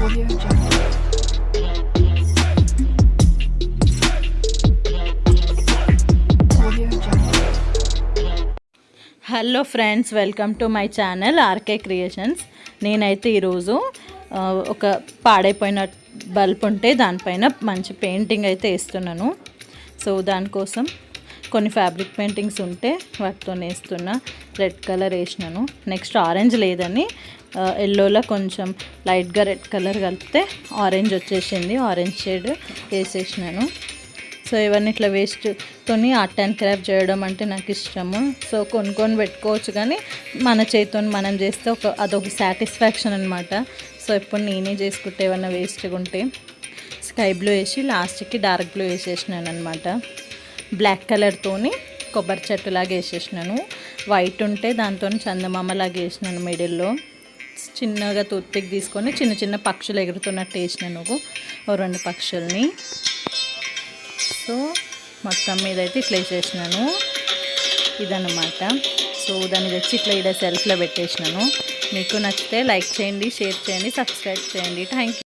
Hello friends welcome to my channel R K creations నేనైతే ఈరోజు ఒక పాడైపోయిన బల్బ్ ఉంటే దానిపైన మంచి పెయింటింగ్ అయితే వేస్తున్నాను. సో దానికోసం కొన్ని ఫ్యాబ్రిక్ పెయింటింగ్స్ ఉంటే వాటితో వేస్తున్నా రెడ్ కలర్ వేసినాను. నెక్స్ట్ ఆరెంజ్ లేదని ఎల్లోలో కొంచెం లైట్గా రెడ్ కలర్ కలిపితే ఆరెంజ్ వచ్చేసింది. ఆరెంజ్ షేడ్ వేసేసినాను. సో ఇవన్నీ ఇట్లా వేస్ట్తోని ఆర్ట్ అండ్ క్రాఫ్ట్ చేయడం అంటే నాకు ఇష్టము. సో కొనుక్కొని పెట్టుకోవచ్చు కానీ మన చేతితో మనం చేస్తే ఒక అదొక సాటిస్ఫాక్షన్ అనమాట సో ఇప్పుడు నేనే చేసుకుంటే ఏమన్నా వేస్ట్గా ఉంటే స్కై బ్లూ వేసి లాస్ట్కి డార్క్ బ్లూ వేసేసినాను అనమాట బ్లాక్ కలర్తోని కొబ్బరి చెట్టులాగా వేసేసినాను. వైట్ ఉంటే దాంతో చందమామలాగా వేసినాను మిడిల్లో. చిన్నగా టూత్పిక్ తీసుకొని చిన్న చిన్న పక్షులు ఎగురుతున్నట్టు వేసినాను ఓ రెండు పక్షుల్ని. సో మొత్తం మీద అయితే ఇట్లా వేసేసినాను. ఇదన్నమాట. సో దాన్ని తెచ్చి ఇట్లా ఇక్కడ సెల్ఫ్లో పెట్టేసినాను. మీకు నచ్చితే లైక్ చేయండి షేర్ చేయండి సబ్స్క్రైబ్ చేయండి. Thank you